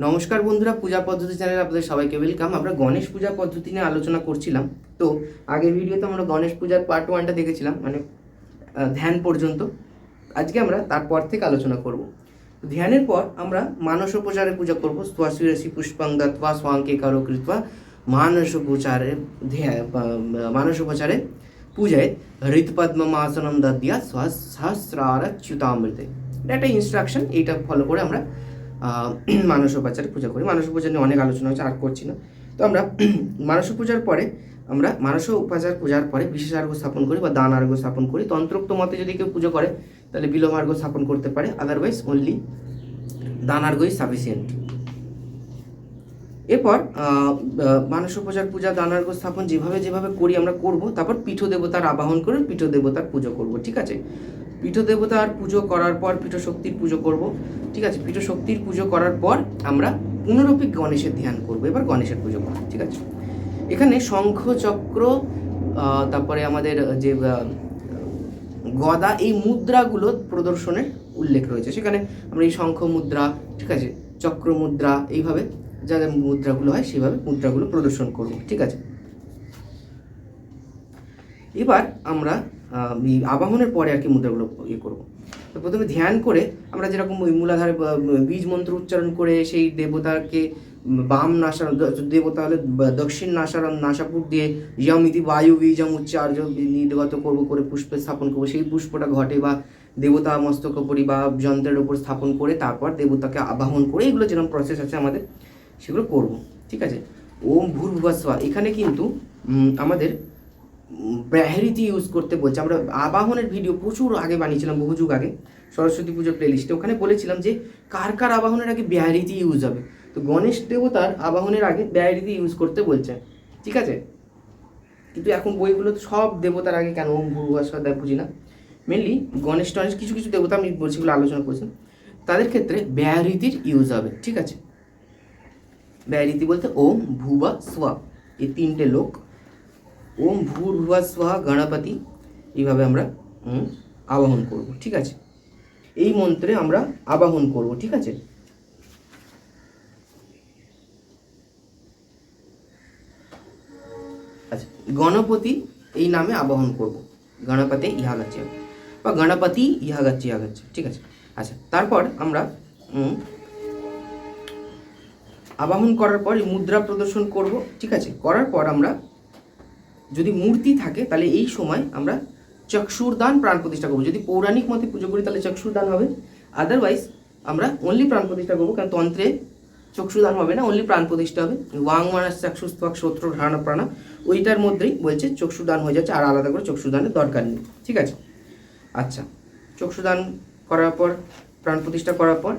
নমস্কার বন্ধুরা, পূজা পদ্ধতি চ্যানেলে আপনাদের সবাইকে ওয়েলকাম আমরা গণেশ পূজা পদ্ধতি নিয়ে আলোচনা করছিলাম। তো, আগের ভিডিওতে আমরা গণেশ পূজার পার্ট ওয়ানটা দেখেছিলাম মানে ধ্যান পর্যন্ত। আজকে আমরা তারপর থেকে আলোচনা করব। ধ্যানের পর আমরা মানস মানসোপচারে পূজা করব। স্বাশিরসি পুষ্পাং দত্বা স্বাঙ্কে কারও কৃত্বা মানসোপচারে ধ্যা- বা- মানসোপচারে পূজায় হৃৎপদ্মাসনম দদ্যা সহস্রার চ্যুতামৃতে এটা একটা ইনস্ট্রাকশন এইটা ফলো করে আমরা মানসোপচারে পূজা করি। মানসোপচার নিয়ে অনেক আলোচনা হচ্ছে আর করছি না। তো আমরা মানস পূজার পরে আমরা মানস উপাচার পূজার পরে বিশেষ আর্ঘ্য স্থাপন করি বা দান আর্ঘ্য স্থাপন করি। তন্ত্রোক্ত মতে যদি কেউ পুজো করে, তাহলে বিলোম আর্ঘ্য স্থাপন করতে পারে। আদারওয়াইজ অনলি দান আর্ঘ্যই সাফিসিয়েন্ট এরপর মানস মানসোপচার পূজা দানার্ঘ স্থাপন যেভাবে যেভাবে করি আমরা করব, তারপর পীঠ দেবতার আবাহন করে পীঠ দেবতার পুজো করব, ঠিক আছে? পীঠ দেবতার পুজো করার পর পীঠ শক্তির পুজো করব। ঠিক আছে? পীঠ শক্তির পুজো করার পর আমরা পুনরূপী গণেশের ধ্যান করব। এবার গণেশের পুজো করব। ঠিক আছে? এখানে শঙ্খ চক্র তারপরে আমাদের যে গদা, এই মুদ্রাগুলো প্রদর্শনের উল্লেখ রয়েছে। সেখানে আমরা এই শঙ্খ মুদ্রা, ঠিক আছে? চক্র মুদ্রা, এইভাবে যা যা মুদ্রাগুলো হয় সেভাবে মুদ্রাগুলো প্রদর্শন করব। ঠিক আছে? এবার আমরা এই আবাহনের পরে আর কি মুদ্রাগুলো ইয়ে করব। তো প্রথমে ধ্যান করে আমরা যেরকম ওই মূলাধারে বীজ মন্ত্র উচ্চারণ করে সেই দেবতাকে বাম নাসারণ দেবতা হলে দক্ষিণ নাসারণ নাসাপুর দিয়ে যমিতি বায়ু বীজম উচ্চার্য নির্গত করব, করে পুষ্পে স্থাপন করব। সেই পুষ্পটা ঘটে বা দেবতা মস্তক উপরি বা যন্ত্রের উপর স্থাপন করে তারপর দেবতাকে আবাহন করে এগুলো যেরকম প্রসেস আছে আমাদের, সেগুলো করব। ঠিক আছে? ওম ভূর্ভুবস্বা, এখানে কিন্তু আমাদের ব্যাহরিতি ইউজ করতে বলছে। আমরা আবাহনের ভিডিও প্রচুর আগে বানিয়েছিলাম, বহু যুগ আগে। সরস্বতী পুজোর প্লেলিস্টে ওখানে বলেছিলাম যে, কার কার আবাহনের আগে ব্যাহরিতি ইউজ হবে? তো গণেশ দেবতার আবাহনের আগে ব্যাহরিতি ইউজ করতে বলছে। ঠিক আছে? কিন্তু এখন বইগুলো তো সব দেবতার আগে কেন? ওম ভূর্ভুবস্বা দেয় বুঝি না? মেনলি গণেশ টনেশ কিছু কিছু দেবতা আমি বলছি বলে আলোচনা করছি। তাদের ক্ষেত্রে ব্যাহরিতির ইউজ হবে। ঠিক আছে? ব্যাহরিতি বলতে ওম ভুবা স্বা। এই তিনটে লোক ওম ভূর্ভুবা স্বাহা গণপতি। এইভাবে আমরা আবাহন করব, ঠিক আছে? এই মন্ত্রে আমরা আবাহন করব, ঠিক আছে? আচ্ছা গণপতি এই নামে আবাহন করব। গণপতি ইহা বা গণপতি ইহা গাচ্ছে ইহা ঠিক আছে? আচ্ছা তারপর আমরা আবাহন করার পর এই মুদ্রা প্রদর্শন করব, ঠিক আছে? করার পর আমরা যদি মূর্তি থাকে, তাহলে এই সময় আমরা চক্ষুরদান প্রাণ প্রতিষ্ঠা করব। যদি পৌরাণিক মতে পুজো করি, তাহলে চক্ষুরদান হবে। আদারওয়াইজ আমরা অনলি প্রাণ প্রতিষ্ঠা করব, কারণ তন্ত্রে চক্ষুদান হবে না অনলি প্রাণ প্রতিষ্ঠা হবে। ওয়াং মানাস চক্ষুস্তক সত্র ঘ্রাণ প্রাণা, ওইটার মধ্যেই বলছে চক্ষুদান হয়ে যাচ্ছে, আর আলাদা করে চক্ষুদানের দরকার নেই। ঠিক আছে? আচ্ছা চক্ষুদান করার পর, প্রাণ প্রতিষ্ঠা করার পর,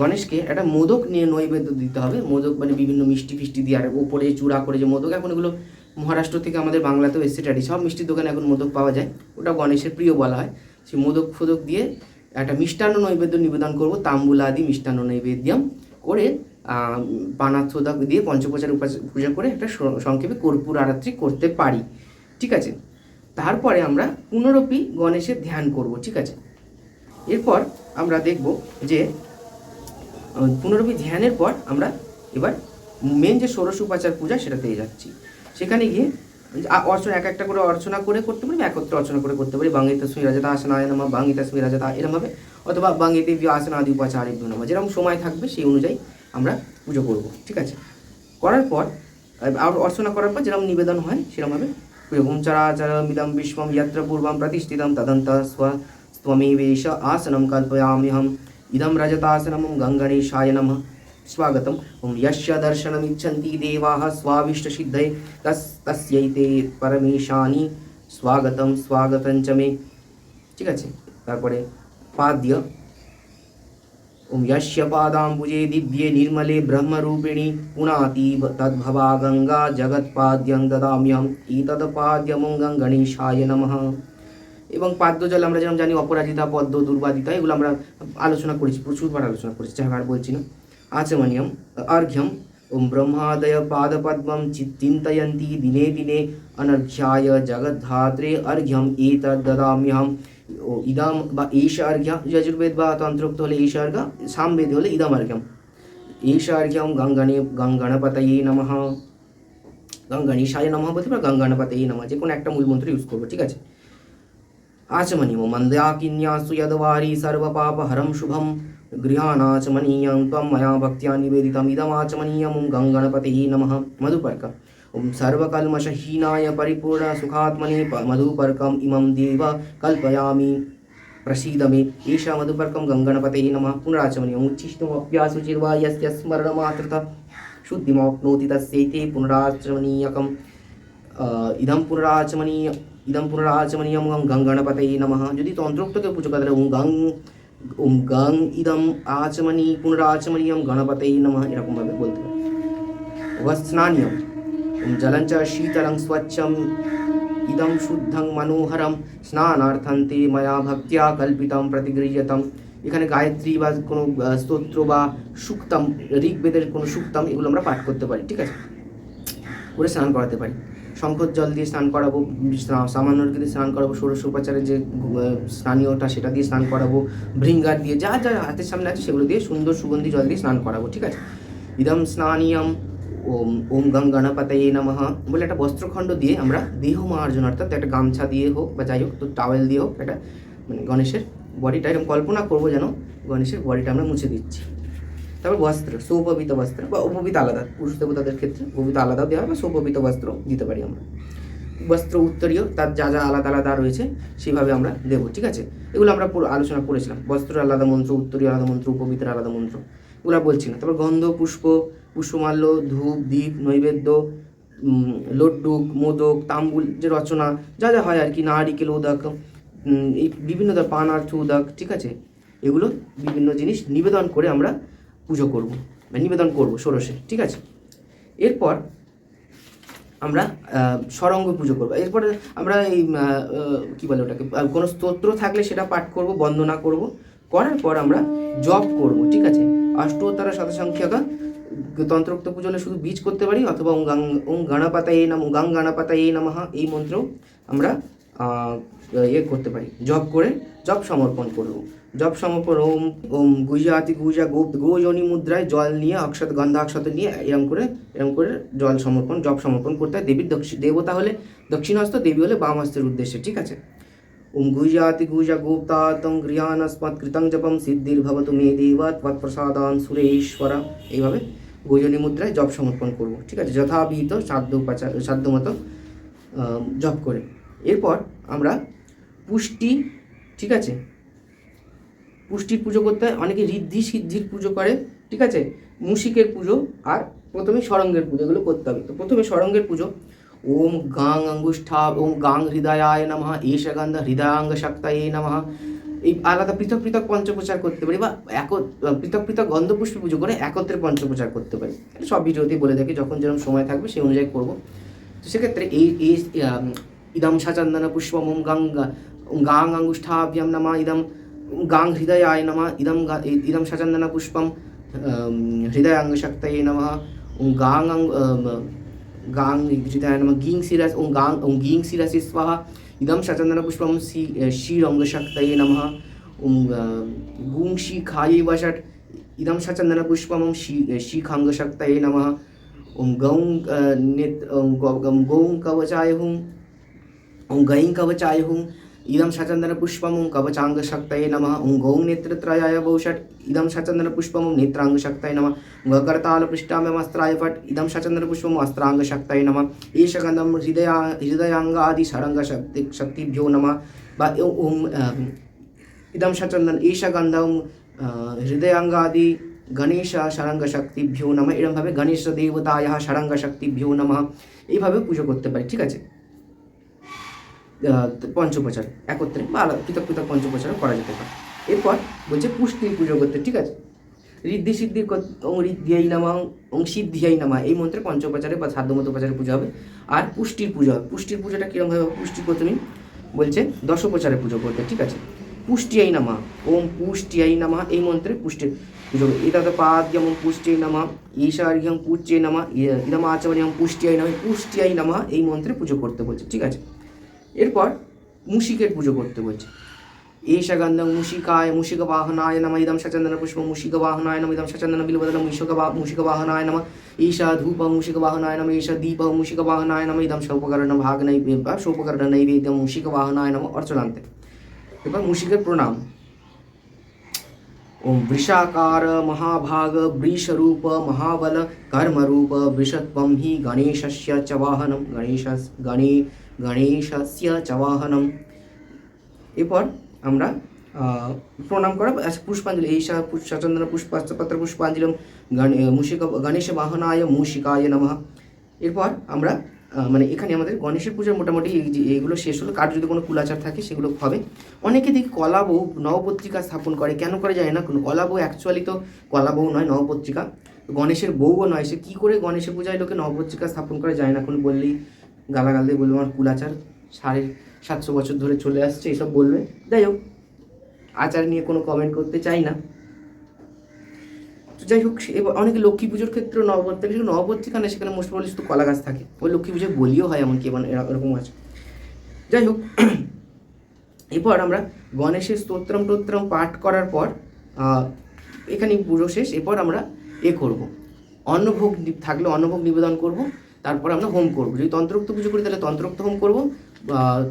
গণেশকে একটা মোদক নিয়ে নৈবেদ্য দিতে হবে। মোদক মানে বিভিন্ন মিষ্টি ফিষ্টি দিয়ে, আর ওপরে চূড়া করে যে মোদক, এখন এগুলো মহারাষ্ট্র থেকে আমাদের বাংলাতেও এসছে ট্যাডি সব মিষ্টির দোকানে এখন মোদক পাওয়া যায়। ওটা গণেশের প্রিয় বলা হয়। সেই মোদক ফোদক দিয়ে একটা মিষ্টান্ন নৈবেদ্য নিবেদন করব তাম্বুলা আদি মিষ্টান্ন নৈবেদ্যম করে পানা সোদা দিয়ে পঞ্চপ্রচার পূজা করে একটা সংক্ষেপে কর্পূর আরাত্রি করতে পারি। ঠিক আছে? তারপরে আমরা পুনরপি গণেশের ধ্যান করব, ঠিক আছে? এরপর আমরা দেখব যে পুনরপি ধ্যানের পর আমরা এবার মেন যে ষোড়শ উপাচার পূজা সেটাতে যাচ্ছি। সেখানে গিয়ে অর্চনা, এক একটা করে অর্চনা করে করতে পারি একত্রে অর্চনা করে করতে পারি। বাঙ্গি তস্মি রাজাতা আসনায় নামা বাঙ্গি তস্মি রাজাতা এরমভাবে অথবা বাঙ্গি দেবী আসনা আদি উপাচারে নামা যেরকম সময় থাকবে সেই অনুযায়ী আমরা পুজো করব। ঠিক আছে? করার পর আর অর্চনা করার পর যেরকম নিবেদন হয় সেরকমভাবে ওম চরাচরমিদম বিশ্বম যত্র পূর্বম প্রতিষ্ঠিতম তদন্ত স্ব ত্বমেবেশ আসনম কল্পয়াম্যহম। ইদম রজতাসনম গঙ্গণেশায় নমঃ। स्वागतम्। ॐ यस्य दर्शनमिच्छन्ति देवाः स्वाविष्टसिद्धये। तस् তস্যৈতে পরমেশানি স্বাগতম স্বাগতম ঠিক আছে তারপরে পাদ্য ওম যস্য পাদাম্বুজে দিব্যে নির্মলে ব্রহ্মরূপিণী পুনাতি তদ্ভবা গঙ্গা জগৎপাদ্যং দদাম্যম ইতদ পাদ্যমঙ্গং গণেশায় নমঃ এবং পাদ্য আমরা যেমন জানি, অপরাজিতা, পদ্ম, দুর্বাদিতা, এগুলো আমরা আলোচনা করেছি, প্রচুরবার আলোচনা করেছি আর বলছি না। আচমনিয়ম অর্ঘ্যম ওম ব্রহ্মাদয় পাদপদ্মম চিন্তিন্তয়ন্তি দিনে দিনে অনর্ঘ্যায় জগদ্ধাত্রে অর্ঘ্যম এতদ দদাম্যহম ও ইদম বা ঈশ অর্ঘ্য যজুর্বেদ বা তন্ত্রোক্ত হলে ঈশ অর্ঘ্য সামবেদ হলে ইদম অর্ঘ্যম ঈশার্ঘ্যম গঙ্গণে গঙ্গণপতয়ে নমঃ গঙ্গণীশায় নমঃ বলতে পারো গঙ্গণপতয়ে নমঃ যে কোনো একটা মূল মন্ত্র ইউজ করবো ঠিক আছে आचमनीयो मन्द्याकिन्यासु यद्वारी सर्वपापहरं शुभं गृहाणाचमनीयं त्वं मया भक्त्या निवेदितम् इदमाचमनीयमुं गङ्गणपतिः नमः। मधुपर्कम्। ॐ सर्वकल्मषहीनाय परिपूर्णसुखात्मने मधुपर्कम् इमं देव कल्पयामि। प्रसीद मे ईशा मधुपर्कं गंगणपते नम। पुनराचमनीय उच्छिष्णुमप्यासुचिर्वा यस्य स्मरणमात्रतः शुद्धिमाप्नोति तस्यैते पुनराचमनीयकम्। इदं पुनराचमनीय इदं पुनराचमनीयं गङ्गणपतेः नमः। यदि तन्त्रोक्त के पूछो गंग ওম গাং ইদম আচমনি পুনরাচমনীয়ম গণপতেই নম এরকমভাবে বলতে হবে ওভা ওম জলঞ্চ শীতলং স্বচ্ছম ইদম শুদ্ধং মনোহরম স্নানার্থন্তে ময়া ভক্তিয়া কল্পিতম প্রতিগৃহতম এখানে গায়ত্রী বা কোনো স্তোত্র বা সুক্তম, ঋগ্বেদের কোনো সুক্তম এগুলো আমরা পাঠ করতে পারি, ঠিক আছে? করে স্নান করাতে পারি। শঙ্কর জল দিয়ে স্নান করাবো সামান্য দিয়ে স্নান করাবো, ষোড়শ উপাচারের যে স্নানীয়টা সেটা দিয়ে স্নান করাবো ভৃঙ্গার দিয়ে যা যা হাতের সামনে আছে সেগুলো দিয়ে সুন্দর সুগন্ধি জল দিয়ে স্নান করাবো, ঠিক আছে? ইদম স্নানীয়ম, ওম ওম গং গণপতয়ে নমঃ বলে একটা বস্ত্রখণ্ড দিয়ে আমরা দেহ মার্জন অর্থাৎ একটা গামছা দিয়ে হোক বা যাই হোক, তো টাওয়েল দিয়ে হোক, একটা মানে গণেশের বডিটা এরকম কল্পনা করব যেন গণেশের বডিটা আমরা মুছে দিচ্ছি। তারপর বস্ত্র সৌপবিত বস্ত্র বা উপবিত আলাদা। পুরুষ দেবতাদের ক্ষেত্রে উপবিত আলাদাও দেওয়া হয় বা সৌপবিত বস্ত্র দিতে পারি আমরা। বস্ত্র উত্তরীয়, তার যা যা আলাদা আলাদা রয়েছে, সেভাবে আমরা দেবো, ঠিক আছে? এগুলো আমরা আলোচনা করেছিলাম। বস্ত্র আলাদা মন্ত্র, উত্তরীয় আলাদা মন্ত্র, উপবিতের আলাদা মন্ত্র, এগুলো বলছি না। তারপর গন্ধ, পুষ্প, পুষ্পমাল্য, ধূপ দ্বীপ নৈবেদ্য লড্ডুক, মোদক, তাম্বুল, যে রচনা, যা যা হয় আর কি, নারিকেল, উদক এই বিভিন্ন পানার্থ উদক, ঠিক আছে? এগুলো বিভিন্ন জিনিস নিবেদন করে আমরা পুজো করব নিবেদন করব ষোড়শে, ঠিক আছে? এরপর আমরা সরঙ্গ পুজো করব। এরপরে আমরা এই কি বলে ওটাকে কোনো স্তোত্র থাকলে সেটা পাঠ করব, বন্দনা করব। করার পর আমরা জপ করব, ঠিক আছে? অষ্টোত্তর শতসংখ্যকা তন্ত্রোক্ত পুজো হলে শুধু বীজ করতে পারি, অথবা ওং ওং গণপাতা এই নাম গাং গণপাতা এই নমঃ, এই মন্ত্রও আমরা ইয়ে করতে পারি। জপ করে জপ সমর্পণ করব। জপ সমর্পণ ওম ওম গুজরাতি গুজা গো গোজনী মুদ্রায় জল নিয়ে অক্ষত গন্ধাক্ষত নিয়ে এরম করে এরম করে জল সমর্পণ জপ সমর্পণ করতে হয়। দেবীর দেবতা হলে দক্ষিণহস্ত দেবী হলে বাম হস্তের উদ্দেশ্যে ঠিক আছে? ওম গুজাতি গুজা গোপ্তা তং কৃতং জপম সিদ্ধির সিদ্ধির্ভবতু মে দেব তৎপ্রসাদান সুরেশ্বর। এইভাবে গোজনী মুদ্রায় জপ সমর্পণ করব ঠিক আছে? যথাবিহিত সাধ্য উপাচার সাধ্য মতো আহ, জপ করে। এরপর আমরা পুষ্টি ঠিক আছে? পুষ্টির পুজো করতে হয়, অনেকে ঋদ্ধি সিদ্ধির পুজো করে, ঠিক আছে? মুশিকের পুজো আর প্রথমে সরঙ্গের পুজো, এগুলো করতে হবে। তো প্রথমে সরঙ্গের পুজো। ওম গাং অঙ্গুষ্ঠা ওম গাং হৃদয়ায় নমঃ ঈশগন্ধ হৃদয়াঙ্গ শক্তায় নমঃ। এই আলাদা পৃথক পৃথক পঞ্চপ্রচার করতে পারি বা এক পৃথক পৃথক গন্ধপুষ্প পুজো করে একত্রে পঞ্চপ্রচার করতে পারি। এটা সব ভিডিওতেই বলে থাকি, যখন যেরকম সময় থাকবে সেই অনুযায়ী করব। তো সেক্ষেত্রে এই এই ইদম সচন্দন পুষ্পম, ওম গঙ্গা গাং অঙ্গুষ্ঠাভ্যম নমঃ, ইদম গাং হৃদয়ায় নমঃ ইদম ইদম সচন্দন পুষ্পম হৃদয়াঙ্গশক্তये নমঃ ওম গাং গাং হৃদয়ায় নমঃ গিং শিরস ওম গাং ওম গিং শিরসি স্বাহা ইদম সচন্দন পুষ্পম শি শিরঙ্গশক্তये নমঃ ওম গুং শিখায়ে বষট ইদম সচন্দন পুষ্পম শি শিখাঙ্গশক্তয়ে নমঃ ওম গৌং নেত গৌ- কবচায় হুম ওং গৈং কবচায় হুম নমঃ গকর্তাল পৃষ্ঠাম্যমস্ত্রায় ফট ইদম সচন্দন পুষ্পম অস্ত্রাঙ্গ শক্তয়ে নমঃ এষ গন্ধম হৃদয়া হৃদয়াঙ্গাদি ষড়ঙ্গ শক্তি শক্তিভ্যো নমঃ বা ও- ওম আহ, ইদম সচন্দন এষ গন্ধম আহ, হৃদয়াঙ্গাদি গণেশ ষড়ঙ্গ শক্তিভ্যো নমঃ এরমভাবে গণেশ দেবতায় ষড়ঙ্গ শক্তিভ্যো নমঃ এইভাবে পুজো করতে পারি ঠিক আছে? আহ, পঞ্চপ্রচার একত্রে বা আলাদা পৃথক পৃথক পঞ্চপ্রচার করা যেতে পারে। এরপর বলছে পুষ্টির পুজো করতে ঠিক আছে? ঋদ্ধি সিদ্ধির ঋদ্ধিয়াই নামা ওং সিদ্ধিয়াই নামা এই মন্ত্রে পঞ্চোপচারে বা সাধ্যমতো উপাচারে পুজো হবে। আর পুষ্টির পুজো হবে। পুষ্টির পুজোটা কীরকমভাবে হবে? পুষ্টি প্রথমেই বলছে দশোপচারে পুজো করতে ঠিক আছে? পুষ্টিয়াই নামা ওম পুষ্টিয়াই নামা এই মন্ত্রে পুষ্টির পুজো হবে। এটা তো পাদ্যম পুষ্টিয়াই নামা ঈশার্ঘ্যম পুষ্টিয়াই নামা ইদম আচমনিয়ম পুষ্টিয়াই নামা পুষ্টিয়াই নামা এই মন্ত্রে পুজো করতে বলছে ঠিক আছে? এরপর মুশিকের পুজো করতে বলছে एष गन्धं मुषिकाय मुषिकवाहनाय नम इदं सचन्दनपुष्पं मुषिकवाहनाय नम इदं सचन्दनबिल्वदलं मुषिकवा मुषिकवाहनाय नम ईशा धूप मुषिकवाहनाय नम एष दीप मुषिकवाहनाय नम इदं সৌপকর্ণ ভাগ নৈবেদ্য সৌপকর্ণ নৈবেদ্য মুষিকবাহনায় নম অর্চনান্তে এবার মুষিকের প্রণাম ओम वृषाकार महाभाग वृषरूप महाबल कर्मरूप वृषत्वं हि गणेशस्य च वाहनं गणेश गणे গণেশস্য চ বাহনম। এরপর আমরা প্রণাম করা আচ্ছা পুষ্পাঞ্জলি এইসা সচন্দন পুষ্পাস্ত্রপত্র পুষ্পাঞ্জলিম, গণে মুষিক, গণেশ বাহনায় মূষিকায় নমঃ। এরপর আমরা মানে এখানে আমাদের গণেশের পূজার মোটামুটি এই যে এগুলো শেষ হলো। কার যদি কোনো কুলাচার থাকে, সেগুলো হবে। অনেকে দেখি কলা বউ নবপত্রিকা স্থাপন করে। কেন করে যায় না কলা বউ অ্যাকচুয়ালি তো কলা বউ নয়, নবপত্রিকা। গণেশের বউও নয়। সে কী করে গণেশের পূজায় লোকে নবপত্রিকা স্থাপন করে যায় না, কোনো বললেই গালাগাল দিয়ে বলবে, আমার কুলাচার সাড়ে সাতশো বছর ধরে চলে আসছে, এসব বলবে। যাই হোক, আচার নিয়ে কোনো কমেন্ট করতে চাই না। তো যাই হোক অনেকে লক্ষ্মী পুজোর ক্ষেত্রে নবপত্রিকা সেখানে নবপত্রিকা না সেখানে মোস্ট প্রবলি শুধু কলা গাছ থাকে। ওই লক্ষ্মী পুজোয় বলিও হয় এমনকি, এমন এরা- এরকম আছে। যাই হোক, এরপর আমরা গণেশের স্তোত্রম টোত্রম পাঠ করার পর এখানে পুজো শেষ। এরপর আমরা এ করব। অন্নভোগ থাকলে অন্নভোগ নিবেদন করব। তারপর আমরা হোম করব। যদি তন্ত্রোক্ত পুজো করি, তাহলে তন্ত্রোক্ত হোম করব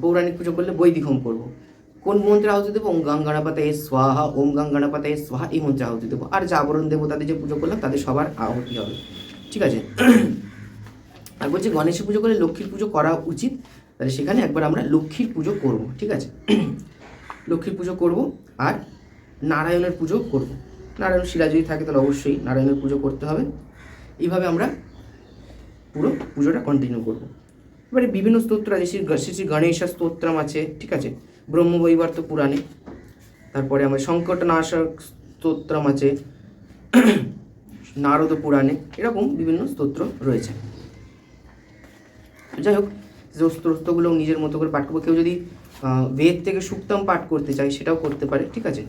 পৌরাণিক পুজো করলে বৈদিক হোম করব। কোন মন্ত্রে আহুতি দেবো? ওম গাং স্বাহা, ওম গাং গণপতায় স্বাহা এই মন্ত্রে আহুতি দেবো। আর জাগরণ দেবতাদের যে পুজো করলাম, তাদের সবার আহুতি হবে। ঠিক আছে? আর বলছি গণেশের পুজো করলে লক্ষ্মীর পুজো করা উচিত, তাহলে সেখানে একবার আমরা লক্ষ্মীর পুজো করব, ঠিক আছে? লক্ষ্মীর পুজো করব, আর নারায়ণের পুজো করব। নারায়ণ শিলা যদি থাকে, তাহলে অবশ্যই নারায়ণের পুজো করতে হবে। এইভাবে আমরা পুরো পুজোটা কন্টিনিউ করব। এবারে বিভিন্ন স্তোত্র আছে, শ্রী শ্রী শ্রী গণেশ স্তোত্রম আছে, ঠিক আছে? ব্রহ্মবৈবর্ত পুরাণে। তারপরে আমার সংকটনাশক স্তোত্রম আছে, নারদ পুরাণে, এরকম বিভিন্ন স্তোত্র রয়েছে। যাই হোক, যে স্তোত্রগুলো নিজের মতো করে পাঠ করব, কেউ যদি বেদ থেকে সুক্তম পাঠ করতে চায়, সেটাও করতে পারে, ঠিক আছে?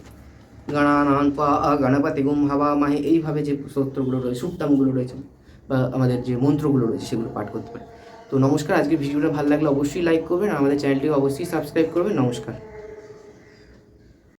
গণানান পা গণপতি গুম হাওয়া মাহে, এইভাবে যে স্তোত্রগুলো রয়েছে, সুক্তমগুলো রয়েছে। আমাদের যে মন্ত্রগুলো রয়েছে সেগুলো পাঠ করতে পারে তো নমস্কার আজকে ভিডিওটা ভালো লাগলে অবশ্যই লাইক করবেন আমাদের চ্যানেলটিকে অবশ্যই সাবস্ক্রাইব করবেন। নমস্কার।